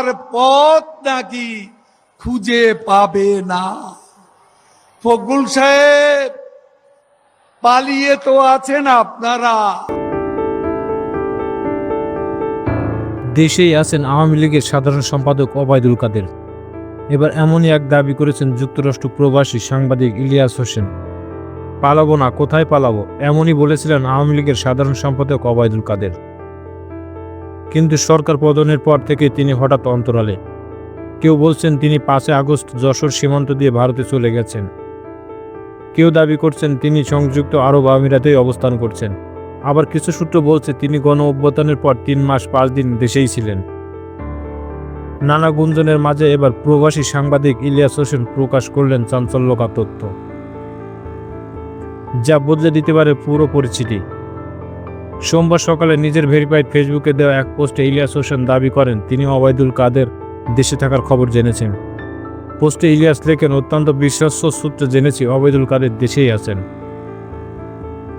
যাওয়ার পথ নাকি খুঁজে পাবে না। ফকুল সাহেব, পালিয়ে তো আছেন আপনারা। দেশেই আছেন আওয়ামী লীগের সাধারণ সম্পাদক ওবায়দুল কাদের। এবার এমনই এক দাবি করেছেন যুক্তরাষ্ট্র প্রবাসী সাংবাদিক ইলিয়াস হোসেন। পালাবো না, কোথায় পালাবো? এমনই বলেছিলেন আওয়ামী লীগের সাধারণ সম্পাদক ওবায়দুল কাদের। কিন্তু সরকার পতনের পর থেকে তিনি হঠাৎ অন্তরালে। কেউ বলছেন তিনি পাঁচই আগস্ট যশোর সীমান্ত দিয়ে ভারতে চলে গেছেন। কেউ দাবি করছেন তিনি সংযুক্ত আরব আমিরাতেই অবস্থান করছেন। আবার কিছু সূত্র বলছে তিনি গণ অভ্যুত্থানের পর তিন মাস পাঁচ দিন দেশেই ছিলেন। নানা গুঞ্জনের মাঝে এবার প্রবাসী সাংবাদিক ইলিয়াস হোসেন প্রকাশ করলেন চাঞ্চল্যকর তথ্য। যা বদলে দিতে পারে পুরো পরিচিতি সোমবার সকালে নিজের ভেরিফাইড ফেসবুকে দেওয়া এক পোস্টে ইলিয়াস হোসেন দাবি করেন, তিনি অবায়দুল কাদের দেশে থাকার খবর জেনেছেন। পোস্টে ইলিয়াস লেখেন, অত্যন্ত বিশ্বস্ত সূত্রে জেনেছি, অবায়দুল কাদের দেশেই আছেন।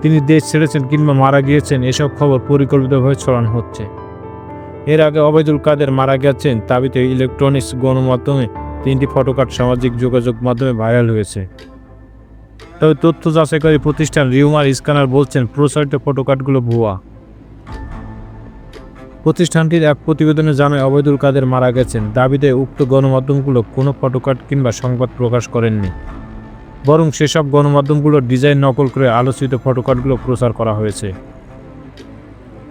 তিনি দেশ ছেড়েছেন কিংবা মারা গিয়েছেন, এসব খবর পরিকল্পিতভাবে ছড়ানো হচ্ছে। এর আগে অবৈদুল কাদের মারা গেছেন দাবিতে ইলেকট্রনিক্স গণমাধ্যমে তিনটি ফটোকার্ড সামাজিক যোগাযোগ মাধ্যমে ভাইরাল হয়েছে। তবে তথ্য যাচাইকারী প্রতিষ্ঠান রিউমার স্ক্যানার বলছেন, প্রচারিত ফটোকার্ডগুলো ভুয়া। প্রতিষ্ঠানটির এক প্রতিবেদনে জানায়, অবৈদুল কাদের মারা গেছেন। দাবিতে উক্ত গণমাধ্যমগুলো কোনো ফটোকার্ড কিংবা সংবাদ প্রকাশ করেননি। বরং সেসব গণমাধ্যমগুলোর ডিজাইন নকল করে আলোচিত ফটোকার্ডগুলো প্রচার করা হয়েছে।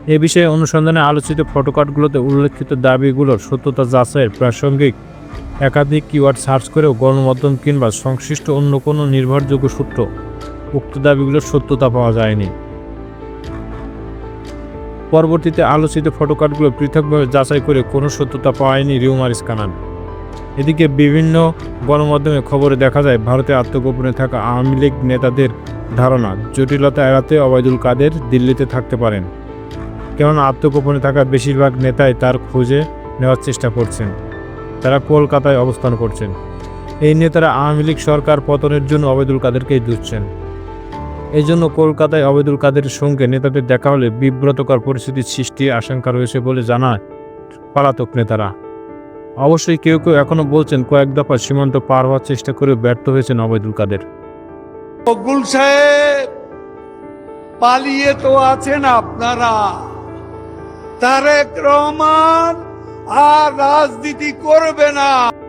এ বিষয়ে অনুসন্ধানে আলোচিত ফটোকার্ডগুলোতে উল্লেখিত দাবিগুলোর সত্যতা যাচাইয়ের প্রাসঙ্গিক একাধিক কিওয়ার্ড সার্চ করেও গণমাধ্যম কিংবা সংশ্লিষ্ট অন্য কোনো নির্ভরযোগ্য সূত্র উক্ত দাবিগুলোর সত্যতা পাওয়া যায়নি। পরবর্তীতে আলোচিত ফটোকার্ডগুলো পৃথকভাবে যাচাই করে কোনো সত্যতা পাওয়ায়নি রিউমার স্ক্যানার। এদিকে বিভিন্ন গণমাধ্যমে খবরে দেখা যায়, ভারতে আত্মগোপনে থাকা আওয়ামী লীগ নেতাদের ধারণা, জটিলতা এড়াতে অবায়দুল কাদের দিল্লিতে থাকতে পারেন। কেননা আত্মগোপনে থাকা বেশিরভাগ নেতাই তার খোঁজে নেওয়ার চেষ্টা করছেন। তারা কলকাতায় অবস্থান করছেন। এই নেতারা আওয়ামী লীগ সরকার পতনের জন্য অবেদুল কাদেরকেই দুচ্ছেন এই জন্য কলকাতায় অবেদুল কাদের সঙ্গে নেতাদের দেখা হলে বিব্রতকর পরিস্থিতির সৃষ্টির আশঙ্কা রয়েছে বলে জানায় পলাতক নেতারা। অবশ্যই কেউ কেউ এখনও বলছেন কয়েক দফা সীমান্ত পার হওয়ার চেষ্টা করে ব্যর্থ হয়েছেন অবৈদুল কাদের। ফকুল সাহেব, পালিয়ে তো আছেন আপনারা। তারেক রহমান আর রাজনীতি করবে না।